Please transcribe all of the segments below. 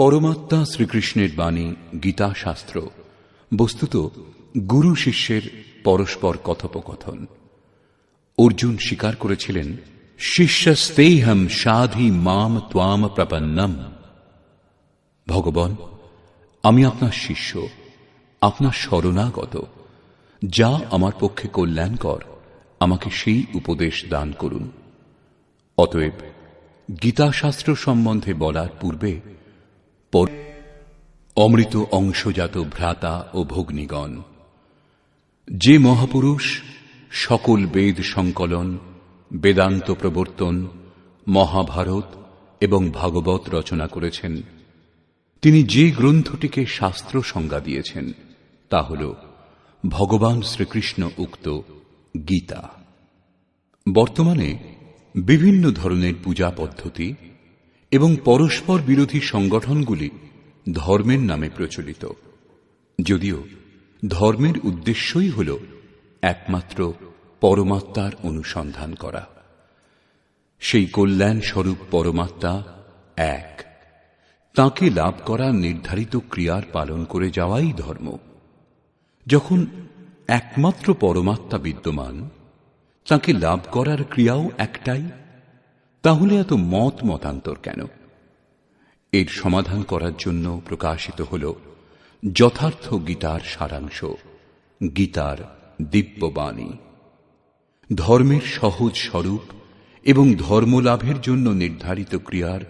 পরমাত্মা শ্রীকৃষ্ণের বাণী গীতা শাস্ত্র বস্তুত গুরু শিষ্যের পরস্পর কথোপকথন। অর্জুন স্বীকার করেছিলেন শিষ্যস্তেহম সাধি মাম ত্বাম প্রপন্নম। ভগবান, আমি আপনার শিষ্য, আপনার শরণাগত, যা আমার পক্ষে কল্যাণকর, আমাকে সেই উপদেশ দান করুন। অতএব গীতাশাস্ত্র সম্বন্ধে বলার পূর্বে পর- অমৃত অংশজাত ভ্রাতা ও ভগ্নিগণ, যে মহাপুরুষ সকল বেদ সংকলন, বেদান্ত প্রবর্তন, মহাভারত এবং ভাগবত রচনা করেছেন। তিনি যে গ্রন্থটিকে শাস্ত্র সংজ্ঞা দিয়েছেন, তা হল ভগবান শ্রীকৃষ্ণ উক্ত গীতা। বর্তমানে বিভিন্ন ধরনের পূজা পদ্ধতি এবং পরস্পর বিরোধী সংগঠনগুলি ধর্মের নামে প্রচলিত। যদিও ধর্মের উদ্দেশ্যই হল একমাত্র পরমাত্মার অনুসন্ধান করা। সেই কল্যাণ স্বরূপ পরমাত্মা এক। তাকে লাভ করা নির্ধারিত ক্রিয়ার পালন করে যাওয়াই ধর্ম। যখন একমাত্র পরমাত্মা বিদ্যমান, তাকে লাভ করার ক্রিয়াও একটাই। তাহলে এত মত মতান্তর কেন? এর সমাধান করার জন্য প্রকাশিত হল যথার্থ গীতার সারাংশ, গীতার দিব্যবাণী। ধর্মের সহজ স্বরূপ এবং ধর্মলাভের জন্য নির্ধারিত ক্রিয়ার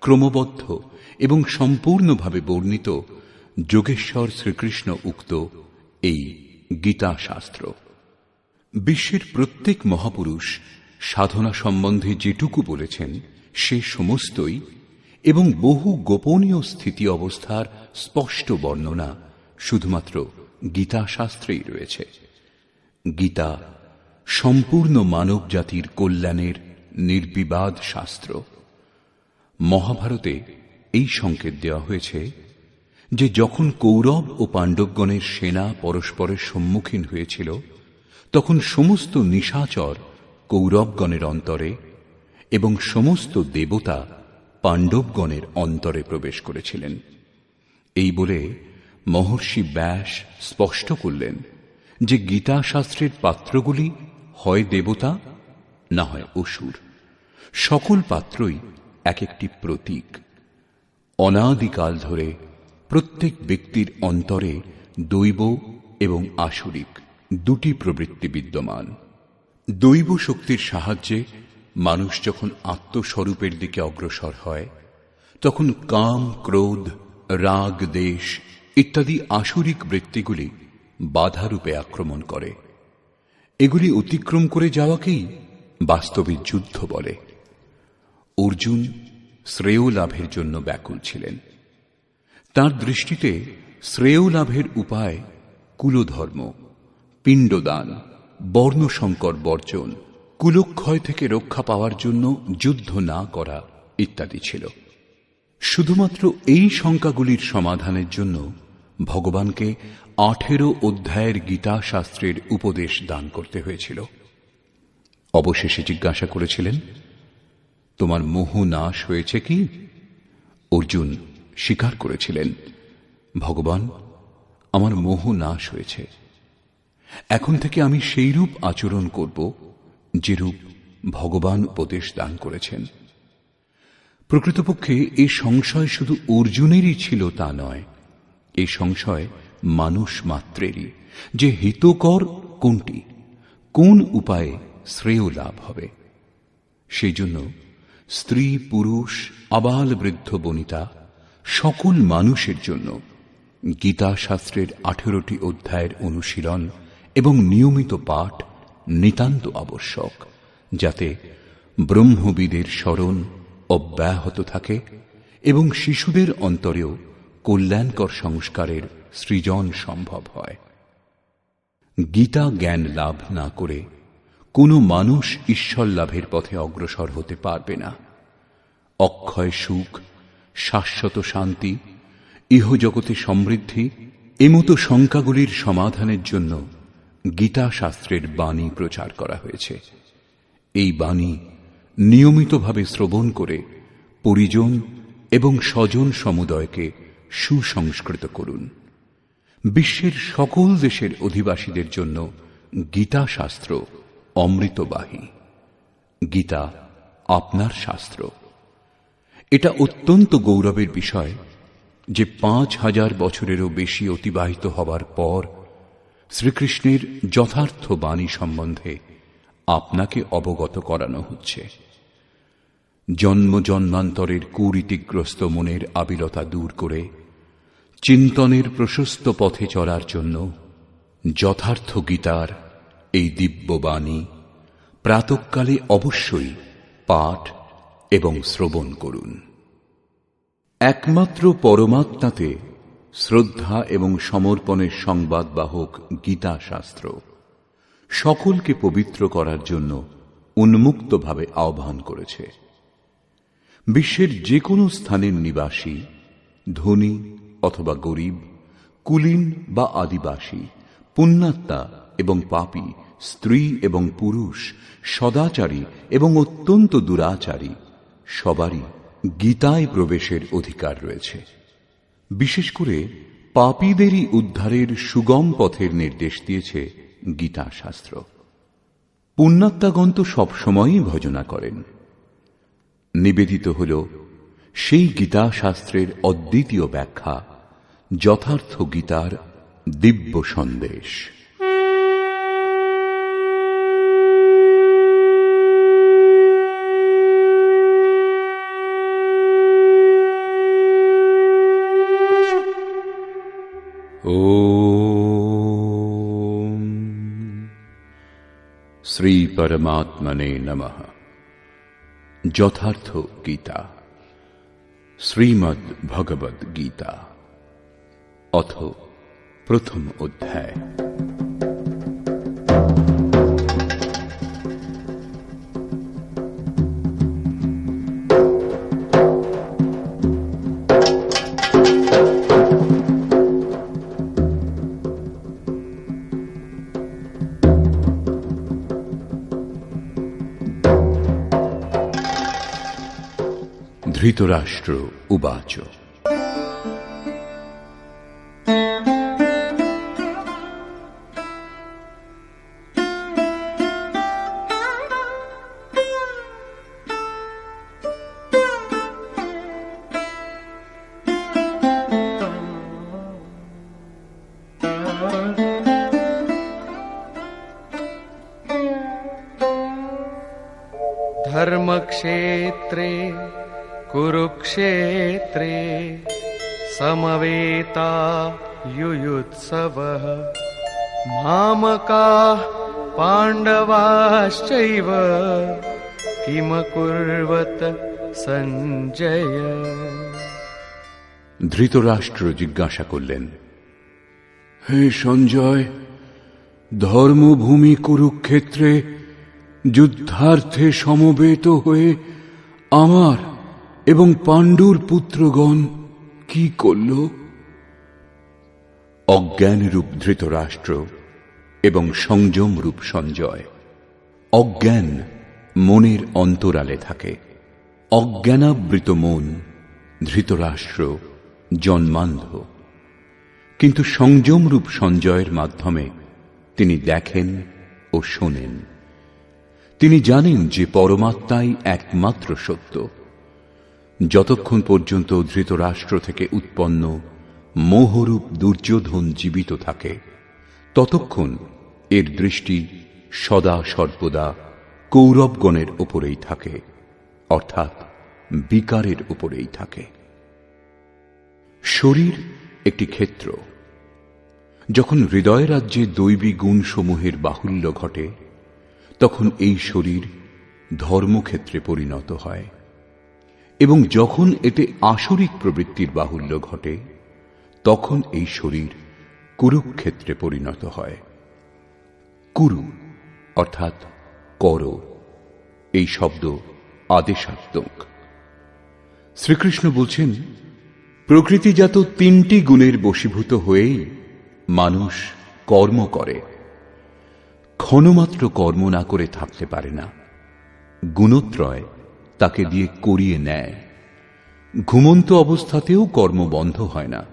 ক্রমবদ্ধ এবং সম্পূর্ণভাবে বর্ণিত যোগেশ্বর শ্রীকৃষ্ণ উক্ত এই গীতাশাস্ত্র। বিশ্বের প্রত্যেক মহাপুরুষ সাধনা সম্বন্ধে যেটুকু বলেছেন, সে সমস্তই এবং বহু গোপনীয় স্থিতি অবস্থার স্পষ্ট বর্ণনা শুধুমাত্র গীতা শাস্ত্রেই রয়েছে। গীতা সম্পূর্ণ মানব জাতির কল্যাণের নির্বিবাদ শাস্ত্র। মহাভারতে এই সংকেত দেওয়া হয়েছে যে যখন কৌরব ও পাণ্ডবগণের সেনা পরস্পরের সম্মুখীন হয়েছিল, তখন সমস্ত নিশাচর কৌরবগণের অন্তরে এবং সমস্ত দেবতা পাণ্ডবগণের অন্তরে প্রবেশ করেছিলেন। এই বলে মহর্ষি ব্যাস স্পষ্ট করলেন যে গীতা শাস্ত্রের পাত্রগুলি হয় দেবতা, না হয় অসুর। সকল পাত্রই এক একটি প্রতীক। অনাদিকাল ধরে প্রত্যেক ব্যক্তির অন্তরে দৈব এবং আসরিক দুটি প্রবৃত্তি বিদ্যমান। দৈব শক্তির সাহায্যে মানুষ যখন আত্মস্বরূপের দিকে অগ্রসর হয়, তখন কাম, ক্রোধ, রাগ, দেশ ইত্যাদি আসরিক বৃত্তিগুলি বাধারূপে আক্রমণ করে। এগুলি অতিক্রম করে যাওয়াকেই বাস্তবে যুদ্ধ বলে। অর্জুন শ্রেয় লাভের জন্য ব্যাকুল ছিলেন। তার দৃষ্টিতে শ্রেয় লাভের উপায় কুলধর্ম, পিণ্ডদান বর্ণসংকর বর্জন, কুলক্ষয় থেকে রক্ষা পাওয়ার জন্য যুদ্ধ না করা ইত্যাদি ছিল। শুধুমাত্র এই শঙ্কাগুলির সমাধানের জন্য ভগবানকে আঠেরো অধ্যায়ের গীতা শাস্ত্রের উপদেশ দান করতে হয়েছিল। অবশেষে জিজ্ঞাসা করেছিলেন, তোমার মোহ নাশ হয়েছে কি? অর্জুন স্বীকার করেছিলেন, ভগবান, আমার মোহ নাশ হয়েছে। এখন থেকে আমি সেই রূপ আচরণ করব, যেরূপ ভগবান উপদেশ দান করেছেন। প্রকৃতপক্ষে এ সংশয় শুধু অর্জুনেরই ছিল তা নয়, এ সংশয় মানুষ মাত্রেরই, যে হিতকর কোনটি, কোন উপায়ে শ্রেয় লাভ হবে। সেই জন্য স্ত্রী, পুরুষ, আবাল বৃদ্ধ, বনিতা, সকল মানুষের জন্য গীতা শাস্ত্রের আঠেরোটি অধ্যায়ের অনুশীলন এবং নিয়মিত পাঠ নিতান্ত আবশ্যক, যাতে ব্রহ্মবিদের স্মরণ অব্যাহত থাকে এবং শিশুদের অন্তরেও কল্যাণকর সংস্কারের সৃজন সম্ভব হয়। গীতা জ্ঞান লাভ না করে কোনো মানুষ ঈশ্বর লাভের পথে অগ্রসর হতে পারবে না। অক্ষয় সুখ, শাশ্বত শান্তি, ইহজগতে সমৃদ্ধি, এমতো শঙ্কাগুলির সমাধানের জন্য গীতা শাস্ত্রের বাণী প্রচার করা হয়েছে। এই বাণী নিয়মিতভাবে শ্রবণ করে পরিজন এবং স্বজন সমুদয়কে সুসংস্কৃত করুন। বিশ্বের সকল দেশের অধিবাসীদের জন্য গীতা শাস্ত্র অমৃতবাহী। গীতা আপনার শাস্ত্র। এটা অত্যন্ত গৌরবের বিষয় যে পাঁচ হাজার বছরেরও বেশি অতিবাহিত হবার পর শ্রীকৃষ্ণের যথার্থ বাণী সম্বন্ধে আপনাকে অবগত করানো হচ্ছে। জন্ম জন্মান্তরের কুরীতিগ্রস্ত মনের আবিলতা দূর করে চিন্তনের প্রশস্ত পথে চলার জন্য যথার্থ গীতার এই দিব্যবাণী প্রাতকালে অবশ্যই পাঠ এবং শ্রবণ করুন। একমাত্র পরমাত্মাতে শ্রদ্ধা এবং সমর্পণের সংবাদবাহক গীতা শাস্ত্র সকলকে পবিত্র করার জন্য উন্মুক্তভাবে আহ্বান করেছে। বিশ্বের যে কোনো স্থানের নিবাসী, ধনী অথবা গরিব, কুলীন বা আদিবাসী, পুণ্যাত্মা এবং পাপী, স্ত্রী এবং পুরুষ, সদাচারী এবং অত্যন্ত দুরাচারী, সবারই গীতায় প্রবেশের অধিকার রয়েছে। বিশেষ করে পাপীদেরই উদ্ধারের সুগম পথের নির্দেশ দিয়েছে গীতা শাস্ত্র পুণ্যাত্মাগণ তো সবসময়ই ভজনা করেন। নিবেদিত হল সেই গীতা শাস্ত্রের অদ্বিতীয় ব্যাখ্যা, যথার্থ গীতার দিব্য সন্দেশ। ॐ শ্রীপরমাত্মনে নমঃ যথার্থ গীতা শ্রীমদ্ ভগবদ গীতা অথ প্রথম অধ্যায় ধৃতরাষ্ট্র উবাচ धर्मक्षेत्रे कुरुक्षेत्रे समवेता युयुत्सवः मामकाः पाण्डवाश्चैव किमकुर्वत सञ्जय ধৃতরাষ্ট্র জিজ্ঞাসা করলেন হে সঞ্জয় ধর্মভূমি কুরুক্ষেত্রে যুদ্ধার্থে সমবেত হয়ে আমার এবং পাণ্ডুর পুত্রগণ কি করল? অজ্ঞানরূপ ধৃতরাষ্ট্র এবং সংযমরূপ সঞ্জয়। অজ্ঞান মনের অন্তরালে থাকে। অজ্ঞানাবৃত মন ধৃতরাষ্ট্র জন্মান্ধ। কিন্তু সংযমরূপ সঞ্জয়ের মাধ্যমে তিনি দেখেন ও শোনেন। তিনি জানেন যে পরমাত্মাই একমাত্র সত্য। যতক্ষণ পর্যন্ত ধৃতরাষ্ট্র থেকে উৎপন্ন মোহরূপ দুর্যোধন জীবিত থাকে, ততক্ষণ এর দৃষ্টি সদা সর্বদা কৌরবগণের উপরেই থাকে, অর্থাৎ বিকারের উপরেই থাকে। শরীর একটি ক্ষেত্র। যখন হৃদয় রাজ্যে দৈবী গুণসমূহের বাহুল্য ঘটে, তখন এই শরীর ধর্মক্ষেত্রে পরিণত হয়। এবং যখন এতে আসরিক প্রবৃত্তির বাহুল্য ঘটে, তখন এই শরীর কুরুক্ষেত্রে পরিণত হয়। কুরু, অর্থাৎ কর, এই শব্দ আদেশাত্মক। শ্রীকৃষ্ণ বলছেন, প্রকৃতিজাত তিনটি গুণের বশীভূত হয়েই মানুষ কর্ম করে। ক্ষণমাত্র কর্ম না করে থাকতে পারে না। গুণত্রয় তাকে দিয়ে করিয়ে নেয়। ঘুমন্ত অবস্থাতেও কর্ম বন্ধ হয় না।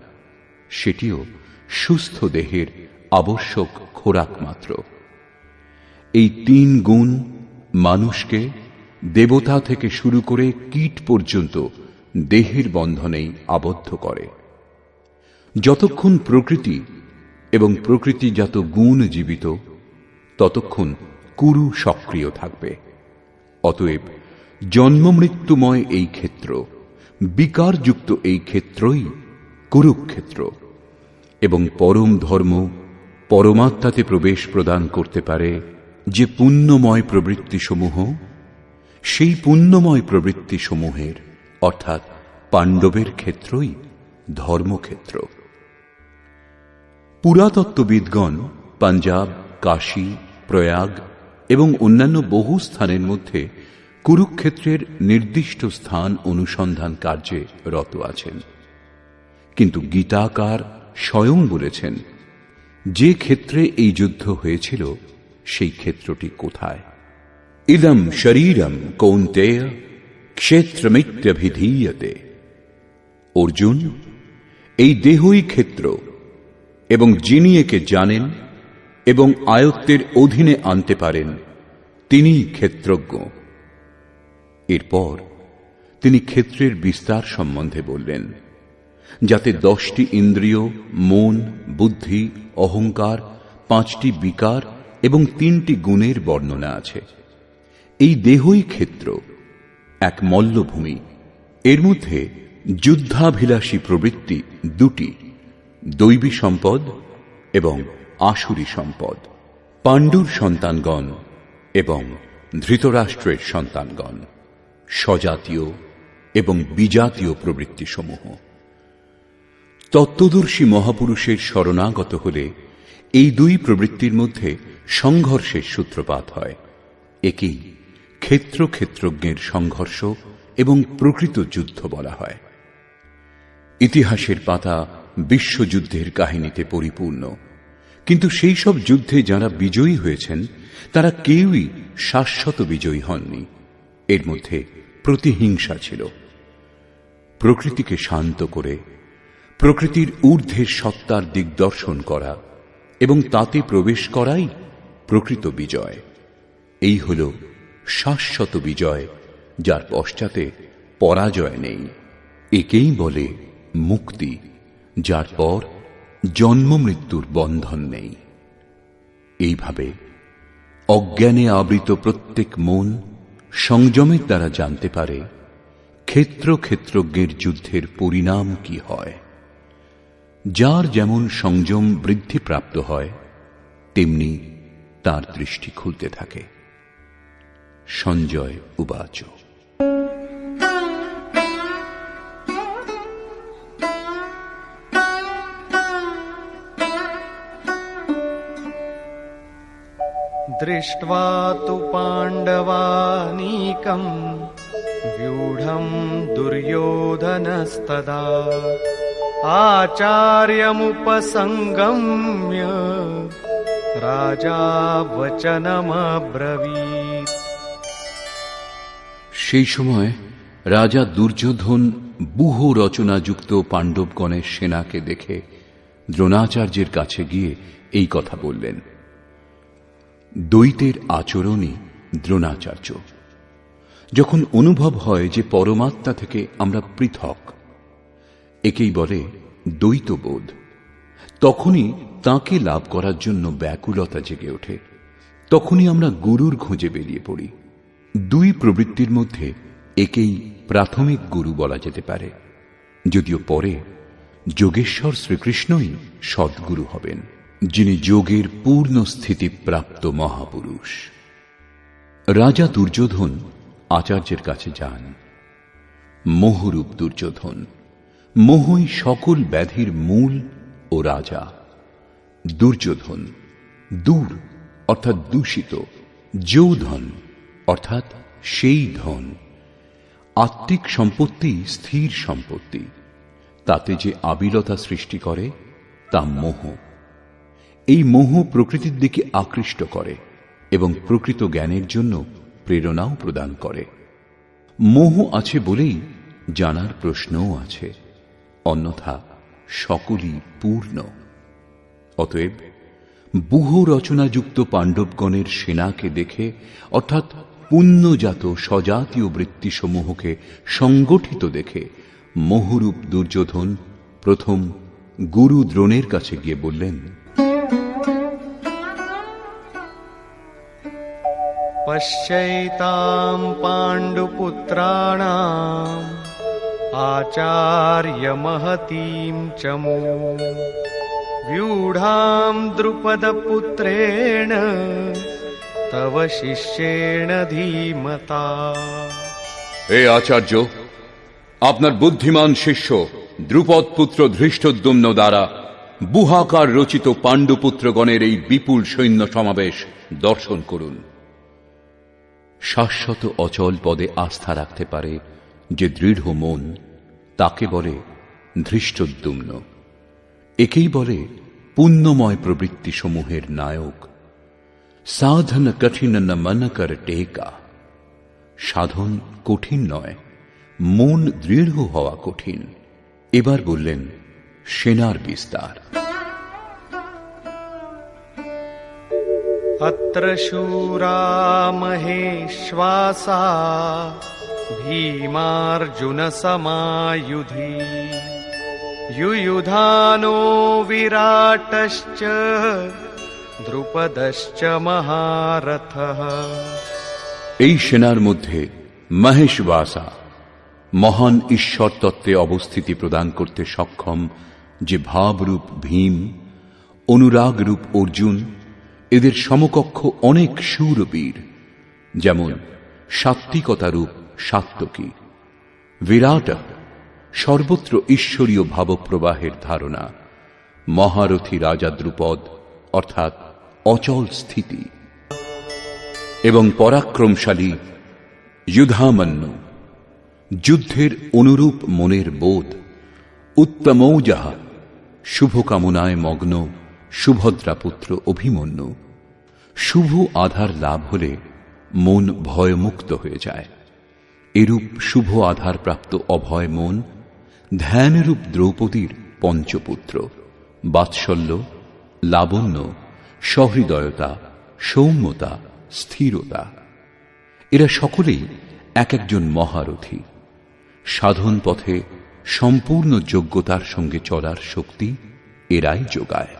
সেটিও সুস্থ দেহের আবশ্যক খোরাক মাত্র। এই তিন গুণ মানুষকে দেবতা থেকে শুরু করে কীট পর্যন্ত দেহের বন্ধনেই আবদ্ধ করে। যতক্ষণ প্রকৃতি এবং প্রকৃতিজাত গুণ জীবিত, ততক্ষণ কুরু সক্রিয় থাকবে। অতএব জন্মমৃত্যুময় এই ক্ষেত্র, বিকারযুক্ত এই ক্ষেত্রই কুরুক্ষেত্র, এবং পরম ধর্ম পরমাত্মাতে প্রবেশ প্রদান করতে পারে যে পুণ্যময় প্রবৃত্তিসমূহ, সেই পুণ্যময় প্রবৃত্তিসমূহের, অর্থাৎ পাণ্ডবের ক্ষেত্রই ধর্মক্ষেত্র। পুরাতত্ত্ববিদগণ পাঞ্জাব, কাশী, প্রয়াগ এবং অন্যান্য বহু স্থানের মধ্যে কুরুক্ষেত্রের নির্দিষ্ট স্থান অনুসন্ধান কার্যে রত আছেন। কিন্তু গীতাকার স্বয়ং বলেছেন, যে ক্ষেত্রে এই যুদ্ধ হয়েছিল, সেই ক্ষেত্রটি কোথায়? ইদম শরীরম কৌন্তেয় ক্ষেত্রমিত্যভিধীয়তে। অর্জুন, এই দেহই ক্ষেত্র, এবং যিনি একে জানেন এবং আয়ত্তের অধীনে আনতে পারেন, তিনিই ক্ষেত্রজ্ঞ। এরপর তিনি ক্ষেত্রের বিস্তার সম্বন্ধে বললেন, যাতে দশটি ইন্দ্রিয়, মন, বুদ্ধি, অহংকার, পাঁচটি বিকার এবং তিনটি গুণের বর্ণনা আছে। এই দেহই ক্ষেত্র, এক মল্লভূমি। এর মধ্যে যুদ্ধাভিলাষী প্রবৃত্তি দুটি, দৈবী সম্পদ এবং আসুরি সম্পদ, পাণ্ডুর সন্তানগণ এবং ধৃতরাষ্ট্রের সন্তানগণ। স্বজাতীয় এবং বিজাতীয় প্রবৃত্তিসমূহ। তত্ত্বদর্শী মহাপুরুষের শরণাগত হলে এই দুই প্রবৃত্তির মধ্যে সংঘর্ষের সূত্রপাত হয়। একেই ক্ষেত্র ক্ষেত্রজ্ঞের সংঘর্ষ এবং প্রকৃত যুদ্ধ বলা হয়। ইতিহাসের পাতা বিশ্বযুদ্ধের কাহিনীতে পরিপূর্ণ। কিন্তু সেই সব যুদ্ধে যারা বিজয়ী হয়েছেন, তারা কেউই শাশ্বত বিজয়ী হননি। এর মধ্যে প্রতিহিংসা ছিল। প্রকৃতিকে শান্ত করে, প্রকৃতির ঊর্ধ্বের সত্তার দিগদর্শন করা এবং তাতে প্রবেশ করাই প্রকৃত বিজয়। এই হল শাশ্বত বিজয়, যার পশ্চাতে পরাজয় নেই। একেই বলে মুক্তি, যার পর জন্ম মৃত্যুর বন্ধন নেই। এইভাবে অজ্ঞানে আবৃত প্রত্যেক মন সংযমের দ্বারা জানতে পারে, ক্ষেত্র ক্ষেত্রজ্ঞের যুদ্ধের পরিণাম কি হয়। যার যেমন সংযম বৃদ্ধিপ্রাপ্ত হয়, তেমনি তার দৃষ্টি খুলতে থাকে। সঞ্জয় উবাচ दृष्ट्वा तु पाण्डवानीकम् व्यूढम् दुर्योधनस्तदा आचार्यमुपसङ्गम्य राजा वचनमब्रवीत् সেই সময় রাজা দুর্যোধন বুহ রচনাযুক্ত পাণ্ডবগণের সেনাকে দেখে দ্রোণাচার্যের কাছে গিয়ে এই কথা বললেন দ্বৈতের আচরণই দ্রোণাচার্য। যখন অনুভব হয় যে পরমাত্মা থেকে আমরা পৃথক, একেই বলে দ্বৈতবোধ, তখনই তাকে লাভ করার জন্য ব্যাকুলতা জেগে ওঠে। তখনই আমরা গুরুর খোঁজে বেরিয়ে পড়ি। দুই প্রবৃত্তির মধ্যে একেই প্রাথমিক গুরু বলা যেতে পারে। যদিও পরে যোগেশ্বর শ্রীকৃষ্ণই সদ্গুরু হবেন। যিনি যোগের পূর্ণ স্থিতি প্রাপ্ত মহাপুরুষ। রাজা দুর্যোধন আচার্যের কাছে যান। মোহরূপ দুর্যোধন, মোহই সকল ব্যাধির মূল ও রাজা। দুর্যোধন, দূর, অর্থাৎ দূষিত, যৌধন, অর্থাৎ সেই ধন। আত্মিক সম্পত্তি, স্থির সম্পত্তি। তাতে যে আবিলতা সৃষ্টি করে, তা মোহ। এই মোহ প্রকৃতির দিকে আকৃষ্ট করে এবং প্রকৃত জ্ঞানের জন্য প্রেরণাও প্রদান করে। মোহ আছে বলেই জানার প্রশ্নও আছে, অন্যথা সকলই পূর্ণ। অতএব বহু রচনাযুক্ত পাণ্ডবগণের সেনাকে দেখে, অর্থাৎ পুণ্যজাত স্বজাতীয় বৃত্তিসমূহকে সংগঠিত দেখে মোহরূপ দুর্যোধন প্রথম গুরু দ্রোণের কাছে গিয়ে বললেন पश्यैतां पाण्डुपुत्राणाम् आचार्यमहतीं च मो व्यूढां द्रुपदपुत्रेण तव शिष्येण धीमता হে আচার্য আপনার বুদ্ধিমান শিষ্য দ্রুপদ পুত্র ধৃষ্টদ্যুম্ন দ্বারা বুহাকার রচিত পাণ্ডুপুত্রগণের এই বিপুল সৈন্য সমাবেশ দর্শন করুন শাশ্বত অচল পদে আস্থা রাখতে পারে যে দৃঢ় মন, তাকে বলে ধৃষ্টদ্যুম্ন। একেই বলে পুণ্যময় প্রবৃত্তি সমূহের নায়ক। সাধন কঠিন ন মন কর টেকা। সাধন কঠিন নয়, মন দৃঢ় হওয়া কঠিন। এবার বললেন, সেনার বিস্তার। अत्र शूरा महेश्वासा भीमार्जुनसमायुधि युयुधानो विराटश्च द्रुपदश्च महारथः এই সেনার মধ্যে মহেশ বাসা মহান ঈশ্বর তত্ত্বে অবস্থিতি প্রদান করতে সক্ষম যে ভাবরূপ ভীম অনুরাগরূপ অর্জুন এদের সমকক্ষ অনেক শূরবীর যেমন সাত্বিকতারূপ সাত্তকী বিরাট সর্বত্র ঈশ্বরীয় ভাবপ্রবাহের ধারণা, মহারথী রাজা দ্রুপদ, অর্থাৎ অচল স্থিতি। এবং পরাক্রমশালী যুধামন্য, যুদ্ধের অনুরূপ মনের বোধ, উত্তমৌজাহা, শুভকামনায় মগ্ন, সুভদ্রাপুত্র অভিমন্যু। শুভ আধার লাভ হলে মন ভয়মুক্ত হয়ে যায়। এরূপ শুভ আধার প্রাপ্ত অভয় মন, ধ্যানরূপ দ্রৌপদীর পঞ্চপুত্র, বাৎসল্য, লাবণ্য, সহৃদয়তা, সৌম্যতা, স্থিরতা। এরা সকলেই এক একজন মহারথী। সাধন পথে সম্পূর্ণ যোগ্যতার সঙ্গে চলার শক্তি এরাই যোগায়।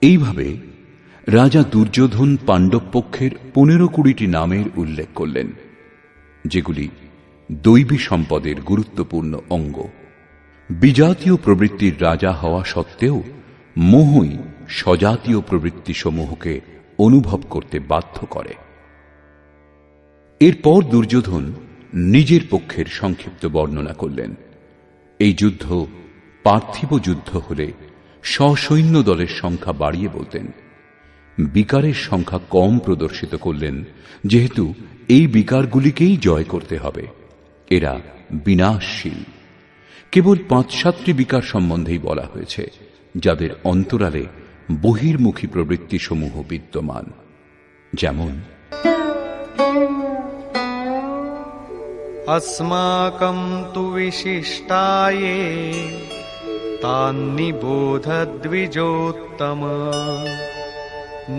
এইভাবে রাজা দুর্যোধন পাণ্ডব পক্ষের পনেরো কুড়িটি নামের উল্লেখ করলেন, যেগুলি দৈবী সম্পদের গুরুত্বপূর্ণ অঙ্গ। বিজাতীয় প্রবৃত্তির রাজা হওয়া সত্ত্বেও মোহই স্বজাতীয় প্রবৃত্তিসমূহকে অনুভব করতে বাধ্য করে। এরপর দুর্যোধন নিজের পক্ষের সংক্ষিপ্ত বর্ণনা করলেন। এই যুদ্ধ পার্থিব যুদ্ধ হলে সসৈন্য দলের সংখ্যা বাড়িয়ে বলতেন। বিকারের সংখ্যা কম প্রদর্শিত করলেন যেহেতু এই বিকারগুলিকেই জয় করতে হবে এরা বিনাশশীল কেবল পাঁচ সাতটি বিকার সম্বন্ধেই বলা হয়েছে যাদের অন্তরালে বহির্মুখী প্রবৃত্তিসমূহ বিদ্যমান যেমন अस्माकं तु विशिष्टाये तान्निबोधद्विजोत्तम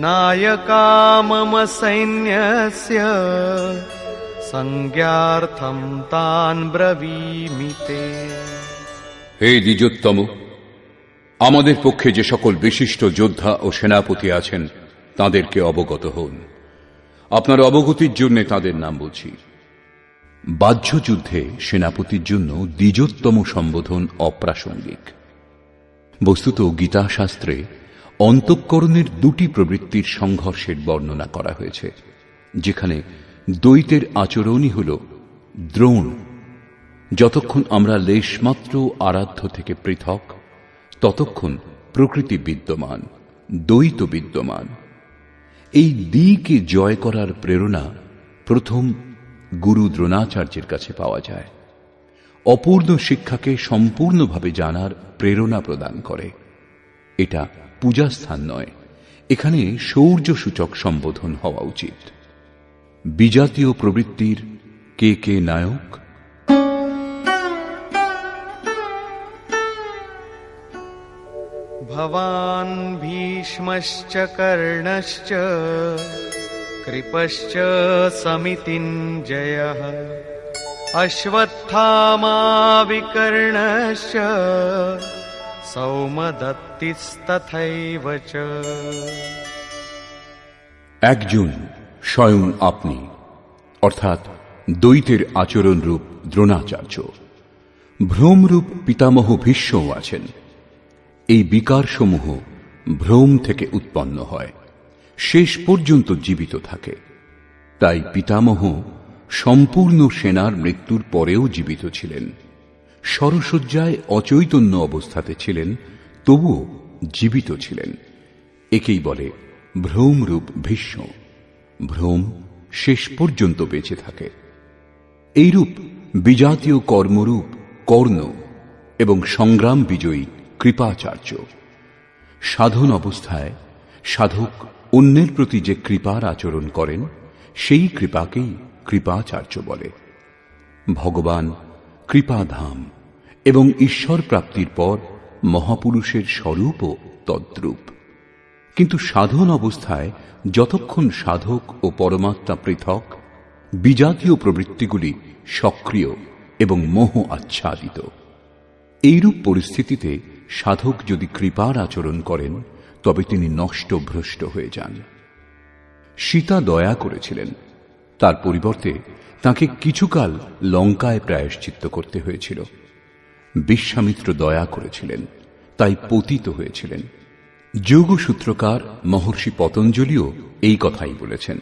नायका मम सैन्यस्य संज्ञार्थं तान् ब्रवीमि ते হে দ্বিজোত্তম আমাদের পক্ষে যে সকল বিশিষ্ট যোদ্ধা ও সেনাপতি আছেন তাদেরকে অবগত হন আপনার অবগতির জন্য তাদের নাম বলছি বাহ্য যুদ্ধে সেনাপতির জন্য দ্বিজোত্তম সম্বোধন অপ্রাসঙ্গিক বস্তুত গীতাশাস্ত্রে অন্তঃকরণের দুটি প্রবৃত্তির সংঘর্ষের বর্ণনা করা হয়েছে, যেখানে দ্বৈতের আচরণই হল দ্রোণ। যতক্ষণ আমরা লেশমাত্র আরাধ্য থেকে পৃথক, ততক্ষণ প্রকৃতি বিদ্যমান, দ্বৈত বিদ্যমান। এই দিকে জয় করার প্রেরণা প্রথম গুরু দ্রোণাচার্যের কাছে পাওয়া যায়। অপূর্ণ শিক্ষাকে সম্পূর্ণভাবে জানার প্রেরণা প্রদান করে। এটা পূজাস্থান নয়, এখানে শৌর্যসূচক সম্বোধন হওয়া উচিত। বিজাতীয় প্রবৃত্তির কে কে নায়ক? ভবান ভীষ্মশ্চ কর্ণশ্চ, কৃপশ্চ कृपश्च समितिञ्जयः अश्वत्थामाविकर्णश्च সৌমদত্তিস্তথৈব চ একজন স্বয়ং আপনি, অর্থাৎ দ্বৈতের আচরণরূপ দ্রোণাচার্য। ভ্রমরূপ পিতামহ ভীষ্মও আছেন। এই বিকারসমূহ ভ্রম থেকে উৎপন্ন হয়, শেষ পর্যন্ত জীবিত থাকে। তাই পিতামহ সম্পূর্ণ সেনার মৃত্যুর পরেও জীবিত ছিলেন। সরসজ্জায় অচৈতন্য অবস্থাতে ছিলেন, তবুও জীবিত ছিলেন। একেই বলে ভ্রমরূপ ভীষ্ম। ভ্রম শেষ পর্যন্ত বেঁচে থাকে। এইরূপ বিজাতীয় কর্মরূপ কর্ণ এবং সংগ্রাম বিজয়ী কৃপাচার্য। সাধন অবস্থায় সাধক অন্যের প্রতি যে কৃপার আচরণ করেন, সেই কৃপাকেই কৃপাচার্য বলে। ভগবান কৃপাধাম এবং ঈশ্বর প্রাপ্তির পর মহাপুরুষের স্বরূপও তদ্রূপ। কিন্তু সাধন অবস্থায় যতক্ষণ সাধক ও পরমাত্মা পৃথক, বিজাতীয় প্রবৃত্তিগুলি সক্রিয় এবং মোহ আচ্ছাদিত। এইরূপ পরিস্থিতিতে সাধক যদি কৃপার আচরণ করেন, তবে তিনি নষ্ট ভ্রষ্ট হয়ে যান। সীতা দয়া করেছিলেন। তার পরিবর্তে তাকে কিছুকাল লঙ্কায় প্রায়শ্চিত্ত করতে হয়েছিল। বিশ্বামিত্র দয়া করেছিলেন, তাই পতিত হয়েছিলেন। যোগসূত্রকার মহর্ষি পতঞ্জলিও এই কথাই বলেছেন।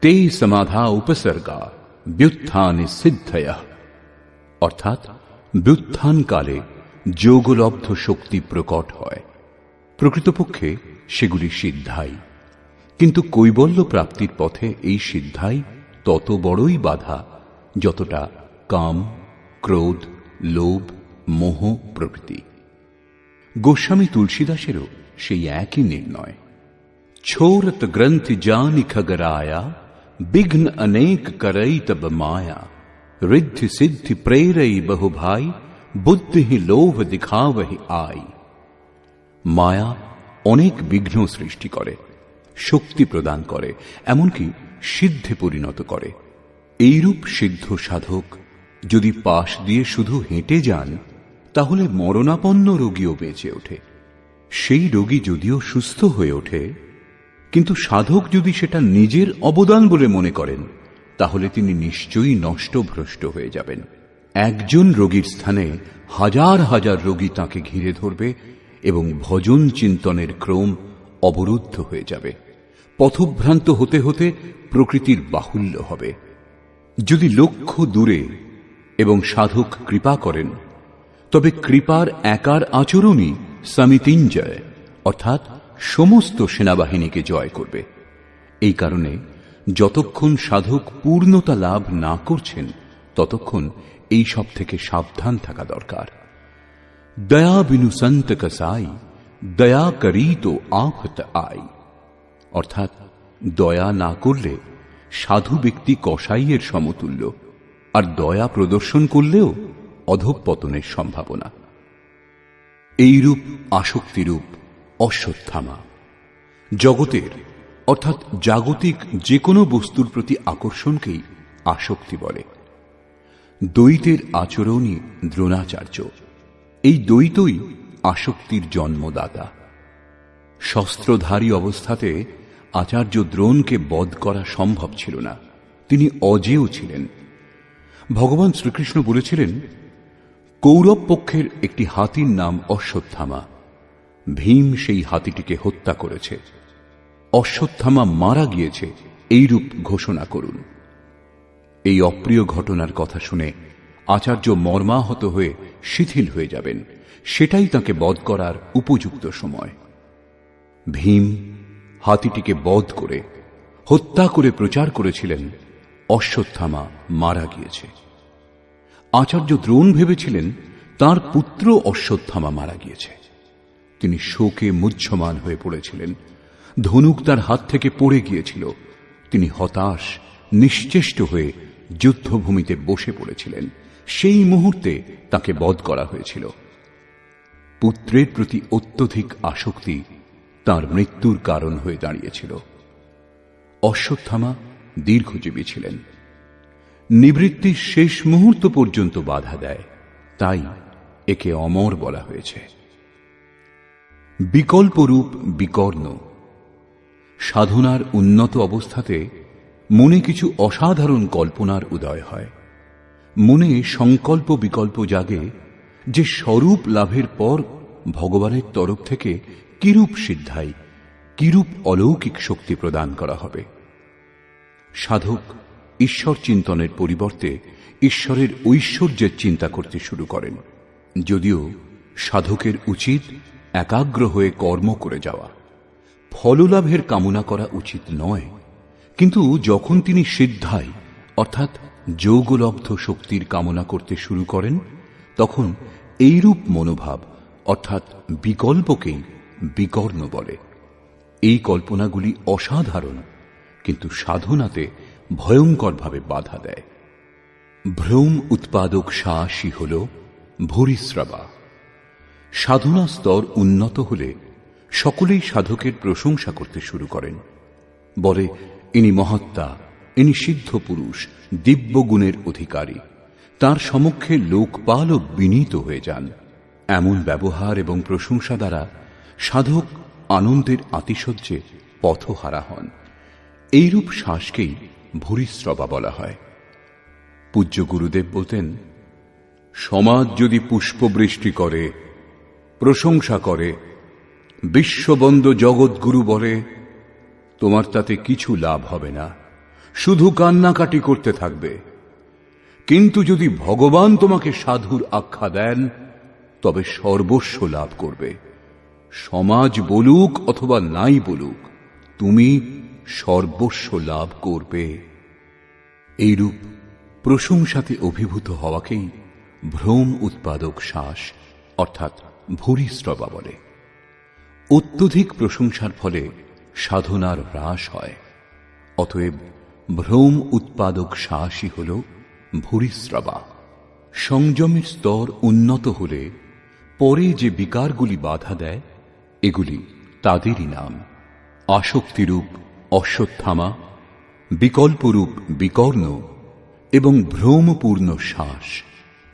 তে সমাধা উপসর্গা ব্যুত্থানে সিদ্ধয়া। অর্থাৎ ব্যুত্থান কালে যোগলব্ধ শক্তি প্রকট হয়। প্রকৃতপক্ষে সেগুলি সিদ্ধাই। কিন্তু কৈবল্য প্রাপ্তির পথে এই সিদ্ধাই তত বড়ই বাধা যতটা কাম, ক্রোধ, লোভ, মোহ প্রভৃতি। গোস্বামী তুলসীদাসেরও সেই একই নির্ণয়। ছোরত গ্রন্থি জানি খগরায়া, বিঘ্ন অনেক করই তব মায়া। ঋদ্ধি সিদ্ধি প্রেরই বহু ভাই, বুদ্ধি লোভ দিখাবহি আই। মায়া অনেক বিঘ্ন সৃষ্টি করে, শক্তি প্রদান করে, এমনকি সিদ্ধে পরিণত করে। এইরূপ সিদ্ধ সাধক যদি পাশ দিয়ে শুধু হেঁটে যান, তাহলে মরণাপন্ন রোগীও বেঁচে ওঠে। সেই রোগী যদিও সুস্থ হয়ে ওঠে, কিন্তু সাধক যদি সেটা নিজের অবদান বলে মনে করেন, তাহলে তিনি নিশ্চয়ই নষ্ট ভ্রষ্ট হয়ে যাবেন। একজন রোগীর স্থানে হাজার হাজার রোগী তাকে ঘিরে ধরবে এবং ভজন চিন্তনের ক্রম অবরুদ্ধ হয়ে যাবে। পথভ্রান্ত হতে হতে প্রকৃতির বাহুল্য হবে। যদি লক্ষ্য দূরে এবং সাধক কৃপা করেন, তবে কৃপার একার আচরণই সমিতিঞ্জয়, অর্থাৎ সমস্ত সেনাবাহিনীকে জয় করবে। এই কারণে যতক্ষণ সাধক পূর্ণতা লাভ না করছেন, ততক্ষণ এই সব থেকে সাবধান থাকা দরকার। দয়া বিনু সন্ত কসাই দয়া করি তো আফত আই। অর্থাৎ দয়া না করলে সাধু ব্যক্তি কসাইয়ের সমতুল্য, আর দয়া প্রদর্শন করলেও অধঃপতনের সম্ভাবনা। এইরূপ আসক্তিরূপ অশ্বত্থামা, জগতের অর্থাৎ জাগতিক যে কোনো বস্তুর প্রতি আকর্ষণকেই আসক্তি বলে। দ্বৈতের আচরণই দ্রোণাচার্য, এই দ্বৈতই আসক্তির জন্মদাতা। শস্ত্রধারী অবস্থাতে আচার্য দ্রোণকে বধ করা সম্ভব ছিল না। তিনি অজেয় ছিলেন। ভগবান শ্রীকৃষ্ণ বলেছিলেন, কৌরব পক্ষের একটি হাতির নাম অশ্বত্থামা। ভীম সেই হাতিটিকে হত্যা করেছে। অশ্বত্থামা মারা গিয়েছে, এইরূপ ঘোষণা করুন। এই অপ্রিয় ঘটনার কথা শুনে আচার্য মর্মাহত হয়ে শিথিল হয়ে যাবেন। সেটাই তাকে বধ করার উপযুক্ত সময়। ভীম হাতিটিকে বধ করে, হত্যা করে প্রচার করেছিলেন, অশ্বত্থামা মারা গিয়েছে। আচার্য দ্রোণ ভেবেছিলেন তার পুত্র অশ্বত্থামা মারা গিয়েছে। তিনি শোকে মুহ্যমান হয়ে পড়েছিলেন। ধনুক তার হাত থেকে পড়ে গিয়েছিল। তিনি হতাশ, নিশ্চেষ্ট হয়ে যুদ্ধভূমিতে বসে পড়েছিলেন। সেই মুহূর্তে তাকে বধ করা হয়েছিল। পুত্রের প্রতি অত্যধিক আসক্তি তার মৃত্যুর কারণ হয়ে দাঁড়িয়েছিল। অশ্বত্থামা দীর্ঘজীবী ছিলেন। নিবৃত্তির শেষ মুহূর্ত পর্যন্ত বাধা দেয়, তাই একে অমর বলা হয়েছে। বিকল্পরূপ বিকর্ণ। সাধনার উন্নত অবস্থাতে মনে কিছু অসাধারণ কল্পনার উদয় হয়। মনে সংকল্প বিকল্প জাগে যে স্বরূপ লাভের পর ভগবানের তরফ থেকে কিরূপ সিদ্ধাই, কিরূপ অলৌকিক শক্তি প্রদান করা হবে? সাধক ঈশ্বর চিন্তনের পরিবর্তে ঈশ্বরের ঐশ্বর্যের চিন্তা করতে শুরু করেন, যদিও সাধকের উচিত একাগ্র হয়ে কর্ম করে যাওয়া। ফললাভের কামনা করা উচিত নয়, কিন্তু যখন তিনি সিদ্ধায় অর্থাৎ যোগলব্ধ শক্তির কামনা করতে শুরু করেন, তখন এইরূপ মনোভাব, অর্থাৎ বিকল্পকেই বিকর্ণ বলে। এই কল্পনাগুলি অসাধারণ, কিন্তু সাধনাতে ভয়ঙ্করভাবে বাধা দেয়। ভ্রম উৎপাদক সাহসী হল ভূরিশ্রবা। সাধনা স্তর উন্নত হলে সকলেই সাধকের প্রশংসা করতে শুরু করেন। বলে, ইনি মহাত্মা ইনি সিদ্ধ পুরুষ, দিব্য গুণের অধিকারী। তার সমক্ষে লোকপাল ও বিনীত হয়ে যান। এমন ব্যবহার এবং প্রশংসা দ্বারা সাধক আনন্দের আতিশয্যে পথহারা হন। এইরূপ শ্বাসকেই ভূরিশ্রবা বলা হয়। পূজ্য গুরুদেব বলতেন, সমাজ যদি পুষ্পবৃষ্টি করে, প্রশংসা করে বিশ্ববন্দ জগৎগুরু বলে, তোমার তাতে কিছু লাভ হবে না। শুধু কান্নাকাটি করতে থাকবে। কিন্তু যদি ভগবান তোমাকে সাধুর আখ্যা দেন, তবে সর্বস্ব লাভ করবে। সমাজ বলুক অথবা নাই বলুক, তুমি সর্বস্ব লাভ করবে। এইরূপ প্রশংসাতে অভিভূত হওয়াকেই ভ্রম উৎপাদক শ্বাস, অর্থাৎ ভূরিস্রবা বলে। অত্যধিক প্রশংসার ফলে সাধনার হ্রাস হয়, অতএব ভ্রম উৎপাদক শ্বাসই হল ভূরিস্রবা। সংযমের স্তর উন্নত হলে পরে যে বিকারগুলি বাধা দেয় এগুলি তাদেরই নাম। আসক্তিরূপ, অশ্বত্থামা, বিকল্পরূপ বিকর্ণ এবং ভ্রমপূর্ণ শ্বাস,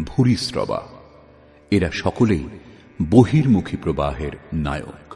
ভুরিস্রবা। এরা সকলেই বহির্মুখী প্রবাহের নায়ক।